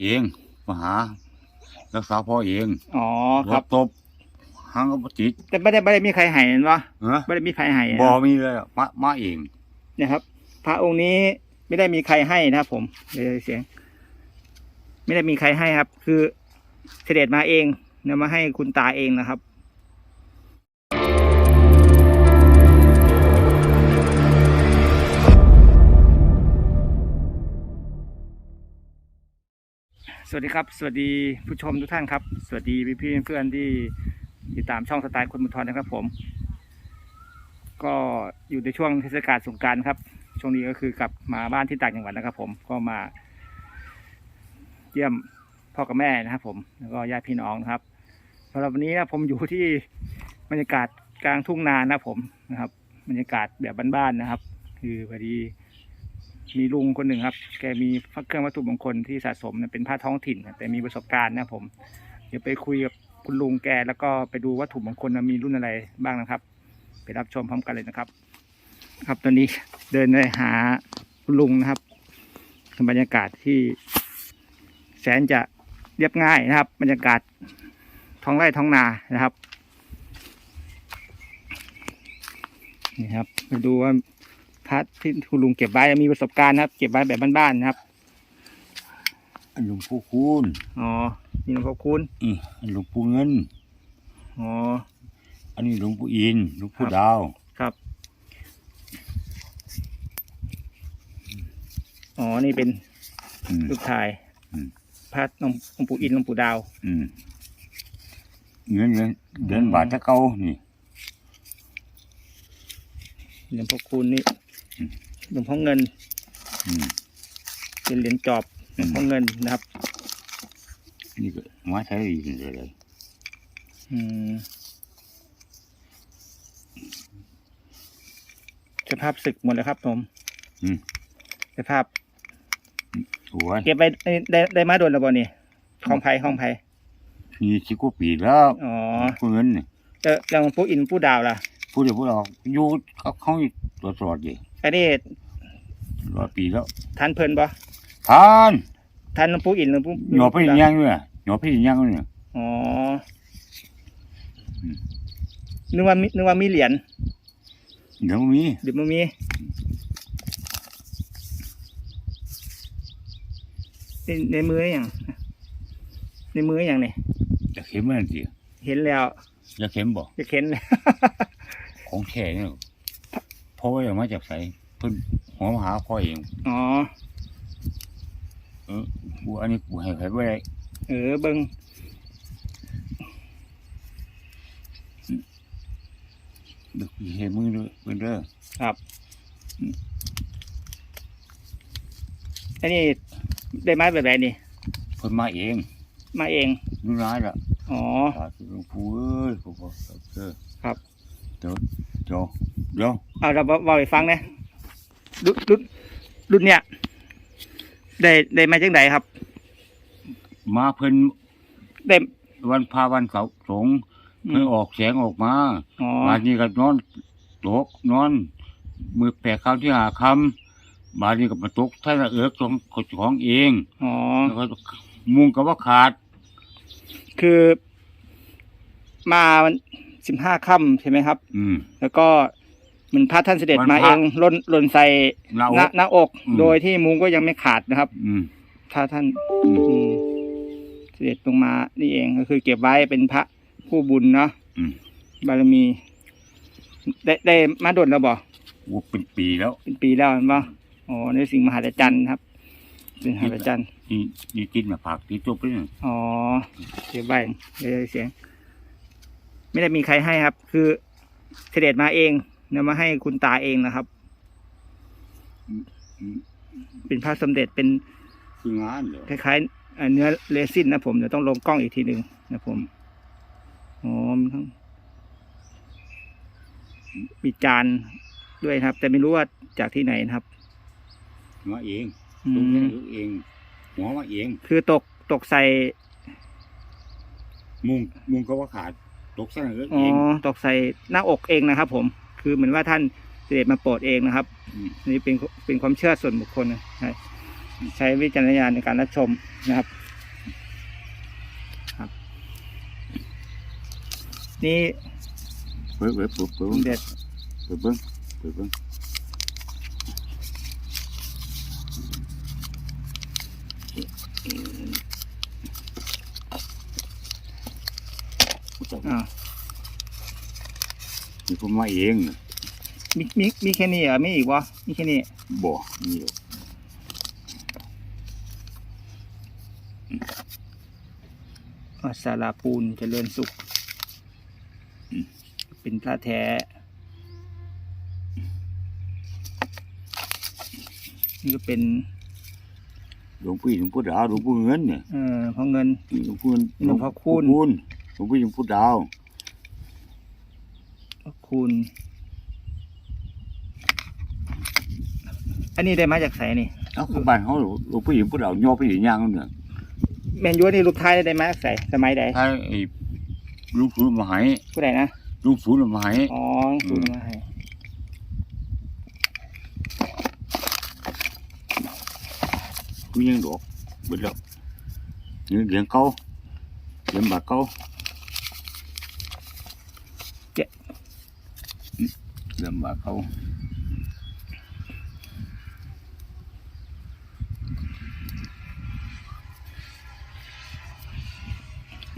เองมาหารักษาพ่อเองอ๋อครับตบหางก็บ่ติดแต่ไม่ได้ไม่ได้มีใครให้เห็นปะเออไม่ได้มีใครให้นะบ่มีเลยอะมามาเองนะครับ พระองค์นี้ไม่ได้มีใครให้นะครับผมเดี๋ยวเสียง ไม่ได้มีใครให้ครับ คือเสด็จมาเองนำมาให้คุณตาเองนะครับ สวัสดีครับ สวัสดีผู้ชมทุกท่านครับ สวัสดีพี่ๆเพื่อนที่ติดตามช่องสไตล์คนบุญทรนะครับผม ก็อยู่ในช่วงเทศกาลสงกรารครับ ช่วงนี้ก็คือกลับมาบ้านที่ต่างจังหวัดนะครับ ผมก็มา เยี่ยมพ่อกับแม่นะครับ ผมแล้วก็ญาติพี่น้องนะครับสำหรับวันนี้นะผมอยู่ที่บรรยากาศกลางทุ่งนานะครับผมนะครับ บรรยากาศแบบบ้านๆนะครับ คือพอดี มีลุงคนหนึ่งครับ แกมีเครื่องวัตถุมงคลที่สะสมเป็นผ้าท้องถิ่น แต่มีประสบการณ์นะผม เดี๋ยวไปคุยกับคุณลุงแกแล้วก็ไปดูวัตถุมงคลนมีรุ่นอะไรบ้างนะครับ ไปรับชมพร้อมกันเลยนะครับ ครับตอนนี้เดินไปหาคุณลุงนะครับบรรยากาศที่แสนจะเรียบง่ายนะครับ บรรยากาศท้องไร่ท้องนานะครับนี่ครับมาดูว่า พระที่คุณลุงเก็บไว้มีประสบการณ์นะครับ เก็บไว้แบบบ้านๆนะครับอันหลวงปู่คูณอ๋อนี่หลวงพ่อคุณอืออันหลวงปู่เงินอ๋ออันนี้หลวงปู่อินหลวงปู่ครับดาวครับอ๋อนี่เป็นอืม ลูกชายอืม พระหลวงหลวงปู่อินหลวงปู่ดาว อืมเงินเงินเดินบาทตะเก่านี่หลวงพ่อคูณนี่อืม หลวงพ่อเงินอืมเป็นเหรียญจอบหลวงพ่อเงินนะครับ นี่ก็มาใช้อีกเลยอืมสภาพศึกหมดเลยครับผมอืมสภาพสวยเก็บไปได้ได้ได้มาโดนแล้วบ่นี่ของไผ่ของไผ่มีสิบกว่าปีแล้วอ๋อผู้เงินนี่แต่แล้วหลวงปู่อินปู่ดาวล่ะผู้เดียวผู้เราอยู่กับเขาอยู่ตลอดตลอด อยู่อันนี้ร้อยปีแล้วท่านเพิ่นบ่ทานท่านหลวงปู่อินหลวงปู่หนอพี่ยังเนี่ยหนอพี่ยังเนี่ยอ๋ออมนึกว่ามีนึกว่ามีเหรียญเดี๋ยวมีเดี๋ยวมันมีในในมืออย่างในมืออย่างนี่จะเข็มมันสิเห็นแล้วจะเข็มบ่จะเข็นเลยของแท้เนี่ย เพราะว่าอย่างมาจากใสเพิ่นหัวมาหาพ่อเองอ๋อ เออกูอันนี้กูให้ใครไว้ได้เออเบิงเด็กเห็นมือด้วยเป็นเด้ออันนี้ได้ไม้แบบไหนนี่เพิ่นมาเองมาเองนู่นร้ายละอ๋อ สาธุหลวงปู่เอ้ยผมบอกเออครับ เดี๋ยว เดี๋ยวเดี๋ยวเอาเราบอกไปฟังนะรุ่นรุ่นรุ่นเนี้ยได้ได้มาจากไหนครับ มาเพิ่นได้วันพาวันเสาร์สงฆ์อืเพิ่นมออกแสงออกมาอ๋อบาดนี้ก็นอนตกนอน มือแปะคำที่หาคำบาดนี้ก็มาตกท่านเอิกของของเองอ๋อแล้วก็มุงก็ว่าขาด คือ มาวัน สิบห้าค่ำใช่ไหมครับ อืม แล้วก็เหมันพระท่านเสด็จวันมาพระเองหล่นหล่นใส่หน้าอหน้ากหน้าอก อืม โดยที่มุงก็ยังไม่ขาดนะครับ อืมถ้าท่านอืม อืมเสด็จลงมานี่เองก็คือเก็บไว้เป็นพระผู้บุญเนาะอืมบารมี ได้ได้มาโดนแล้วบ่ว่าเป็นปีแล้วเป็นปีแล้วเห็นบ่อ๋อในสิ่งมหัศจรรย์ครับเป็นมหัศจรรย์นี่นี่กินมาผักที่จบเลยอ๋อเก็บไว้เดี๋ยวเสียง ไม่ได้มีใครให้ครับ คือเสด็จมาเองนำมาให้คุณตาเองนะครับ เป็นพระสมเด็จเป็นคืองานเหรอคล้ายๆเอ่อเนื้อเรซินนะผมเดี๋ยวต้องลงกล้องอีกทีหนึ่งนะผมอ๋อมันทั้งมีจานด้วยนะครับ แต่ไม่รู้ว่าจากที่ไหนนะครับมาเองอืตรงนี้มเองหัวมาเอง คือตกตกใส่ มุงมุงก็ว่าขาด ตกใส่เออ๋อตกใส่หน้าอกเองนะครับ ผม คือเหมือนว่าท่านเสด็จมาโปรดเองนะครับนี่เป็นเป็นความเชื่อส่วนบุคคลใช่ใช้วิจารณญาณในการรับชมนะครับ ครับ นี่เปิดเปิดเปิดเปิดสมเด็จเปิดเบิ้งเปิดเบิ้ง มีคนมาเองน่ะมีมีมีแค่นี้เหรอมีอีกวะมีแค่นี้บ่นี่หรอกอ่าสาราปูนเจริญสุข เป็นพระแท้นี่ก็เป็นหลวงพี่หลวงพ่อดาวหลวงพ่อเงินเนี่ยเอ่อพระเงินหลวงพ่อเงินหลวงพ่อคูณหลวงหลวงพี่หลวงพ่อดาวพระ คุณอันนี้ได้มาจากไสนี่เอ้าเข้าบ้านเขาหลวงพี่หลวงพ่อดาวย่อไปอย่างย่างเนี่ยแมนยูนี่รูปท้ายได้มาจากไสสมัยใดถ้าไอ้ลูกศูนย์มาให้ผู้ใดนะลูกศูนย์มาให้อ๋อศูนย์มาให้กูยังดอกเบิดแล้วนี่เหรียญเก่าเหรียญบาทเก่า เหรียญบาทเก่า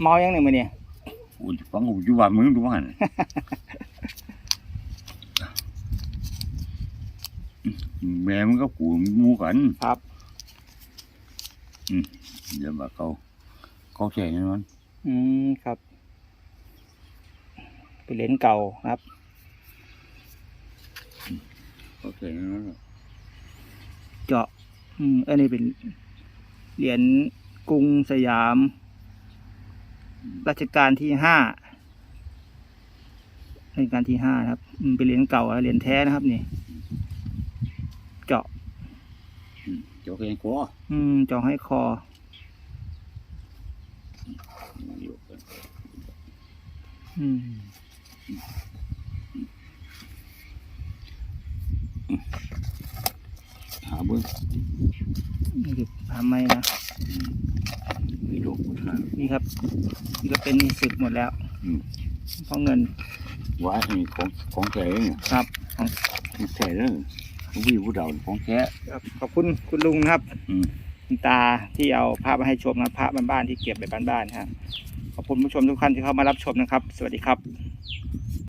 เมายังหนึ่งมาเนี่ยโอ้ยฟังกูอยู่บ้านมึงดูว่าหั่นแม่มันก็กูหมูกันครับเดี๋ยวมาเขาเขาใช่แน่นอนอืมครับเป็นเหรียญเก่าครับ เขาใช่แน่นอนเจาะ อืมอันนี้เป็นเหรียญกรุงสยาม รัชกาลที่ห้ารัชกาลที่ห้านะครับอืมเป็นเหรียญเก่าเหรียญแท้นะครับ นี่ เจาะอืมเจ้าแข่งคออืมเจาะให้คออยู่กันอืม หา เบิ้งนี่คือทำไมนะมีดอกหานี่ครับนี่ก็เป็นสึกหมดแล้วอืมเพราะเงินไว้อันนี้ของของแท้เนี่ยครับของแท้เลยผู้วิวผู้ดาวของแท้ครับขอบคุณคุณลุงนะครับ อืมคุณตาที่เอาภาพมาให้ชมนะภาพบ้านๆที่เก็บแบบบ้านๆนะครับขอบคุณผู้ชมทุกท่านที่เข้ามารับชมนะครับ สวัสดีครับ